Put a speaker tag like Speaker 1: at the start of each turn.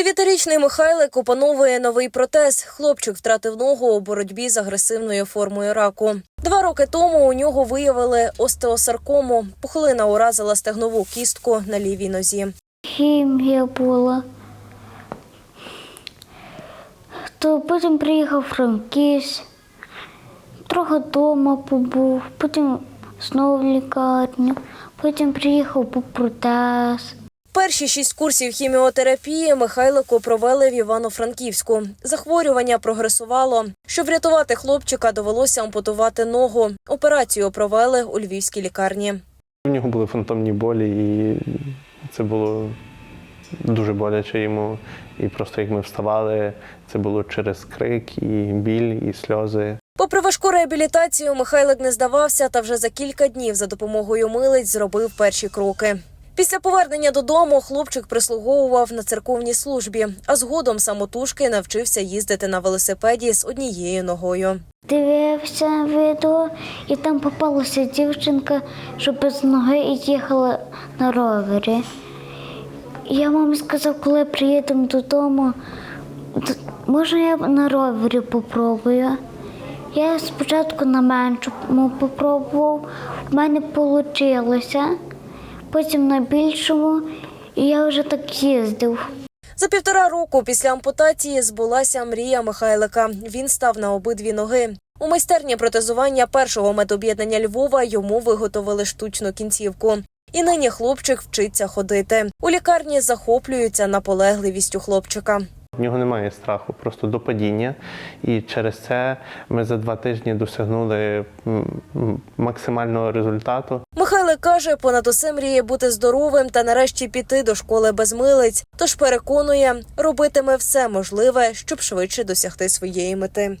Speaker 1: Дев'ятирічний Михайлик опановує новий протез. Хлопчик втратив ногу у боротьбі з агресивною формою раку. Два роки тому у нього виявили остеосаркому. Пухлина уразила стегнову кістку на лівій нозі.
Speaker 2: Хімія була. То потім приїхав Франківськ, трохи вдома побув, потім знову в лікарню, потім приїхав по протез.
Speaker 1: Перші шість курсів хіміотерапії Михайлику провели в Івано-Франківську. Захворювання прогресувало. Щоб врятувати хлопчика, довелося ампутувати ногу. Операцію провели у львівській лікарні.
Speaker 3: У нього були фантомні болі, і це було дуже боляче йому. І просто як ми вставали, це було через крик, і біль, і сльози.
Speaker 1: Попри важку реабілітацію, Михайлик не здавався та вже за кілька днів за допомогою милиць зробив перші кроки. Після повернення додому хлопчик прислуговував на церковній службі, а згодом самотужки навчився їздити на велосипеді з однією ногою.
Speaker 2: Дивився відео, і там попалася дівчинка, що без ноги і їхала на ровері. Я мамі сказав, коли приїдемо додому, може я на ровері попробую. Я спочатку на меншому попробував, в мене вийшло, потім на більшому, і я вже так їздив.
Speaker 1: За півтора року після ампутації збулася мрія Михайлика. Він став на обидві ноги. У майстерні протезування першого медоб'єднання Львова йому виготовили штучну кінцівку. І нині хлопчик вчиться ходити. У лікарні захоплюються наполегливістю хлопчика.
Speaker 3: В нього немає страху, просто до падіння. І через це ми за два тижні досягнули максимального результату.
Speaker 1: Михайлик каже, понад усе мріє бути здоровим та нарешті піти до школи без милиць. Тож переконує, робитиме все можливе, щоб швидше досягти своєї мети.